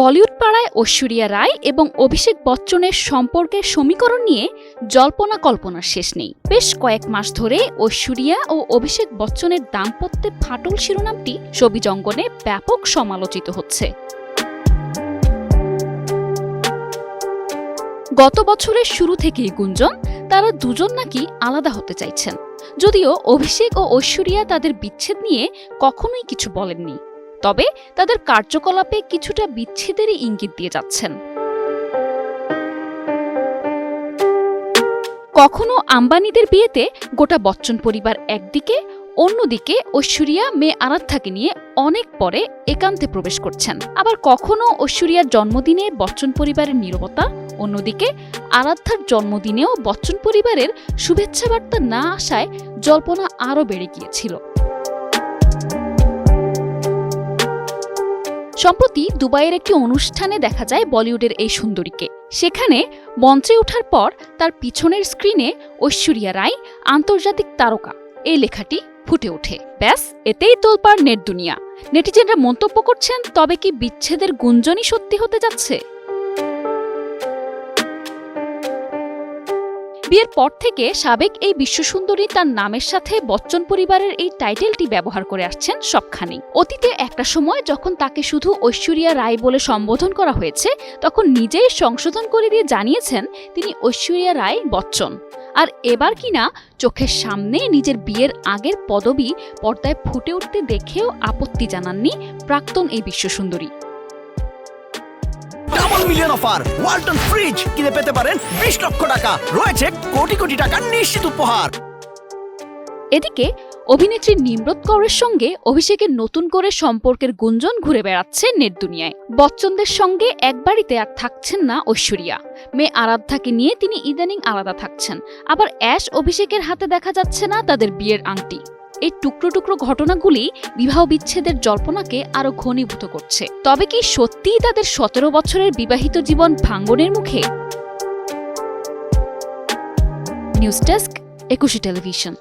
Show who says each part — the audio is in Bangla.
Speaker 1: বলিউড পাড়ায় ঐশ্বরিয়া রায় এবং অভিষেক বচ্চনের সম্পর্কের সমীকরণ নিয়ে জল্পনা কল্পনার শেষ নেই। বেশ কয়েক মাস ধরে ঐশ্বরিয়া ও অভিষেক বচ্চনের দাম্পত্যে ফাটল শিরোনামটি ছবি জঙ্গনে ব্যাপক সমালোচিত হচ্ছে। গত বছরের শুরু থেকেই গুঞ্জন, তারা দুজন নাকি আলাদা হতে চাইছেন। যদিও অভিষেক ও ঐশ্বরিয়া তাদের বিচ্ছেদ নিয়ে কখনোই কিছু বলেননি। তবে তাদের কার্যকলাপে কিছুটা বিচ্ছেদেরই ইঙ্গিত দিয়ে যাচ্ছেন। কখনো আম্বানিদের বিয়েতে গোটা বচ্চন পরিবার একদিকে, অন্যদিকে ঐশ্বরিয়া, মেয়ে আরাধ্যাকে নিয়ে অনেক পরে একান্তে প্রবেশ করছেন। আবার কখনো ঐশ্বরিয়ার জন্মদিনে বচ্চন পরিবারের নীরবতা, অন্যদিকে আরাধ্যার জন্মদিনেও বচ্চন পরিবারের শুভেচ্ছা বার্তা না আসায় জল্পনা আরও বেড়ে গিয়েছিল। সম্প্রতি দুবাইয়ের একটি অনুষ্ঠানে দেখা যায় বলিউডের এই সুন্দরীকে। সেখানে মঞ্চে ওঠার পর তার পিছনের স্ক্রিনে ঐশ্বরিয়া রায়, আন্তর্জাতিক তারকা। এই লেখাটি ফুটে ওঠে। ব্যাস, এতেই তোলপার নেট দুনিয়া। নেটিজেনরা মন্তব্য করছেন, তবে কি বিচ্ছেদের গুঞ্জনই সত্যি হতে যাচ্ছে? বিয়ের পর থেকে সাবেক এই বিশ্বসুন্দরী তার নামের সাথে বচ্চন পরিবারের এই টাইটেলটি ব্যবহার করে আসছেন সবখানেই। অতীতে একটা সময় যখন তাকে শুধু ঐশ্বরিয়া রায় বলে সম্বোধন করা হয়েছে, তখন নিজেই সংশোধন করে দিয়ে জানিয়েছেন তিনি ঐশ্বরিয়া রায় বচ্চন। আর এবার কিনা চোখের সামনে নিজের বিয়ের আগের পদবি পর্দায় ফুটে উঠতে দেখেও আপত্তি জানাননি প্রাক্তন এই বিশ্বসুন্দরী।
Speaker 2: মিলিয়ন অফার ওয়ালটন ফ্রিজ কিনে পেতে পারেন বিশ লক্ষ টাকা। রয়েছে কোটি কোটি টাকার নিশ্চিত উপহার।
Speaker 1: এদিকে, অভিনেত্রী নিমরত কৌরের সঙ্গে অভিষেকের নতুন করে সম্পর্কের গুঞ্জন ঘুরে বেড়াচ্ছে নেট দুনিয়ায়। বচ্চনদের সঙ্গে এক বাড়িতে আর থাকছেন না ঐশ্বরিয়া। মেয়ে আরাধ্যাকে নিয়ে তিনি ইদানিং আলাদা থাকছেন। আবার অ্যাশ অভিষেকের হাতে দেখা যাচ্ছে না তাদের বিয়ের আংটি। এই টুকরো টুকরো ঘটনাগুলি বিবাহ বিচ্ছেদের জল্পনাকে আরও ঘনীভূত করছে। তবে কি সত্যিই তাদের সতেরো বছরের বিবাহিত জীবন ভাঙ্গনের মুখে? News desk Ekushey television.